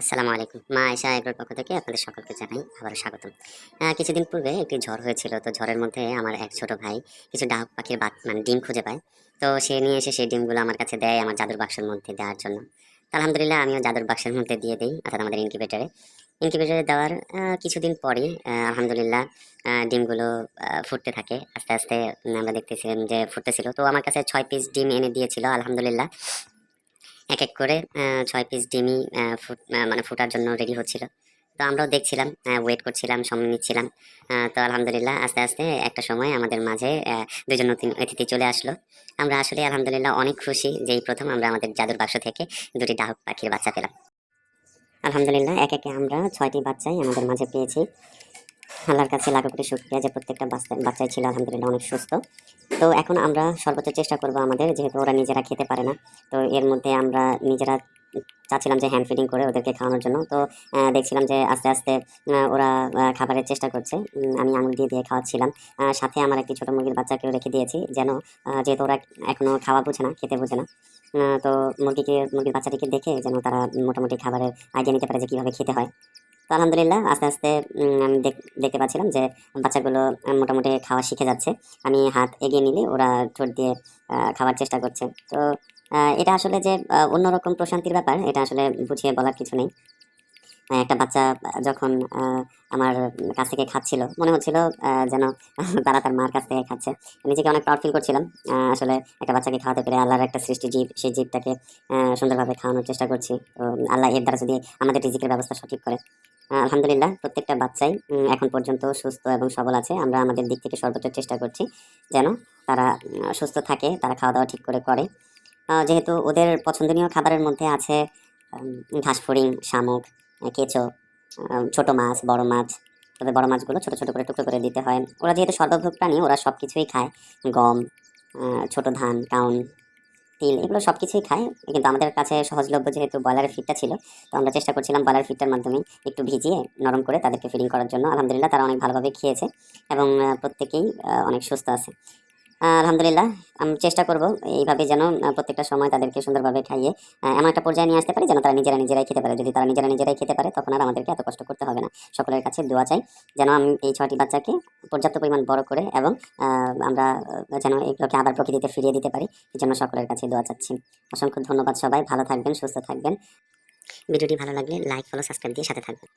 আসসালামু আলাইকুম। মা আয়সা এগুলোর পক্ষ থেকে আপনাদের সকলকে জানাই আবারও স্বাগতম। কিছুদিন পূর্বে একটি ঝড় হয়েছিল, তো ঝড়ের মধ্যে আমার এক ছোট ভাই কিছু ডাক পাখির বাত মানে ডিম খুঁজে পায়। তো সে নিয়ে এসে সেই ডিমগুলো আমার কাছে দেয় আমার জাদুর বাক্সের মধ্যে দেওয়ার জন্য। আলহামদুলিল্লাহ আমিও জাদুর বাক্সের মধ্যে দিয়ে দিই, অর্থাৎ আমাদের ইনকিউবেটারে। ইনকিউবেটারে দেওয়ার কিছুদিন পরে আলহামদুলিল্লাহ ডিমগুলো ফুটতে থাকে। আস্তে আস্তে আমরা দেখতেছিলাম যে ফুটতেছিল। তো আমার কাছে ছয় পিস ডিম এনে দিয়েছিল, আলহামদুলিল্লাহ। এক এক করে ছয় পিস আহ, ফুট মানে ফোটার জন্য রেডি হচ্ছিল। তো আমরাও দেখছিলাম ওয়েট করছিলাম সময় নিচ্ছিলাম। তো আলহামদুলিল্লাহ আস্তে আস্তে একটা সময় আমাদের মাঝে দুজন নতুন অতিথি চলে আসলো। আমরা আসলে আলহামদুলিল্লাহ অনেক খুশি যে এই প্রথম আমরা আমাদের জাদুর বাক্স থেকে দুটি ডাহক পাখির বাচ্চা পেলাম। আলহামদুলিল্লাহ এক একে আমরা ছয়টি বাচ্চাই আমাদের মাঝে পেয়েছি। আল্লাহর কাছে লাখো শুক্রিয়া যে প্রত্যেকটা বাচ্চা বাচ্চাই ছিল আলহামদুলিল্লাহ অনেক সুস্থ। তো এখন আমরা সর্বোচ্চ চেষ্টা করব আমাদের, যেহেতু ওরা নিজেরা খেতে পারে না। তো এর মধ্যে আমরা নিজেরা চাচ্ছিলাম যে হ্যান্ড ফিডিং করে ওদেরকে খাওয়ানোর জন্য। তো দেখছিলাম যে আস্তে আস্তে ওরা খাবারের চেষ্টা করছে। আমি আঙুল দিয়ে দিয়ে খাওয়াচ্ছিলাম। সাথে আমার একটি ছোটো মুরগির বাচ্চাকেও রেখে দিয়েছি যেন যেহেতু ওরা এখনও খাওয়া বোঝে না, খেতে বোঝে না। তো মুরগিকে, মুরগির বাচ্চাটিকে দেখে যেন তারা মোটামুটি খাবারের আইডিয়া নিতে পারে যে কীভাবে খেতে হয়। তো আলহামদুলিল্লাহ, আস্তে আস্তে আমি দেখ- দেখতে পাচ্ছিলাম যে বাচ্চাগুলো মোটামুটি খাওয়া শিখে যাচ্ছে। আমি হাত এগিয়ে নিলে ওরা ঠোঁট দিয়ে খাওয়ার চেষ্টা করছে। তো এটা আসলে যে অন্যরকম প্রশান্তির ব্যাপার, এটা আসলে বুঝিয়ে বলার কিছু নেই। একটা বাচ্চা যখন আমার কাছ থেকে খাচ্ছিল, মনে হচ্ছিল যেন তারা তার মার কাছ থেকে খাচ্ছে। নিজেকে অনেক প্রাউড ফিল করছিলাম। আসলে একটা বাচ্চাকে খাওয়াতে পেরে আল্লাহর একটা সৃষ্টি জীব, সেই জীবটাকে সুন্দরভাবে খাওয়ানোর চেষ্টা করছি। আল্লাহ এর দ্বারা যদি আমাদের রিজিকের ব্যবস্থা সঠিক করে। আলহামদুলিল্লাহ, প্রত্যেকটা বাচ্চাই এখন পর্যন্ত সুস্থ এবং সবল আছে। আমরা আমাদের দিক থেকে সর্বোচ্চ চেষ্টা করছি যেন তারা সুস্থ থাকে, তারা খাওয়া দাওয়া ঠিক করে করে। যেহেতু ওদের পছন্দনীয় খাবারের মধ্যে আছে ঘাসফড়িং, শামুক কেঁচো ছোট মাছ, বড় মাছ। তবে বড় মাছগুলো ছোট ছোট করে টুকরো করে দিতে হয়। ওরা যেহেতু সর্বভোগ প্রাণী ওরা সব কিছুই খায়। গম ছোট ধান কাউন তিল, এগুলো সব কিছুই খায়। কিন্তু আমাদের কাছে সহজলভ্য যেহেতু ব্রয়লারের ফিটটা ছিল, তো আমরা চেষ্টা করছিলাম ব্রয়লার ফিডটার মাধ্যমে একটু ভিজিয়ে নরম করে তাদেরকে ফিডিং করার জন্য। আলহামদুলিল্লাহ তারা অনেক ভালোভাবে খেয়েছে এবং প্রত্যেকেই অনেক সুস্থ আছে। আলহামদুলিল্লাহ, আমি চেষ্টা করব এইভাবে যেন প্রত্যেকটা সময় তাদেরকে সুন্দরভাবে খাইয়ে এমন একটা পর্যায়ে নিয়ে আসতে পারি যেন তারা নিজেরা নিজেরাই খেতে পারে। যদি তারা নিজেরা নিজেরাই খেতে পারে, তখন আর আমাদেরকে এত কষ্ট করতে হবে না। সকলের কাছে দোয়া চাই যেন আমি এই ছয়টি বাচ্চাকে পর্যাপ্ত পরিমাণ বড় করে এবং আমরা যেন এগুলোকে আবার প্রকৃতিতে ফিরিয়ে দিতে পারি, এই জন্য সকলের কাছে দোয়া চাচ্ছি। অসংখ্য ধন্যবাদ সবাই, ভালো থাকবেন, সুস্থ থাকবেন। ভিডিওটি ভালো লাগলে লাইক, ফলো, সাবস্ক্রাইব দিয়ে সাথে থাকবেন।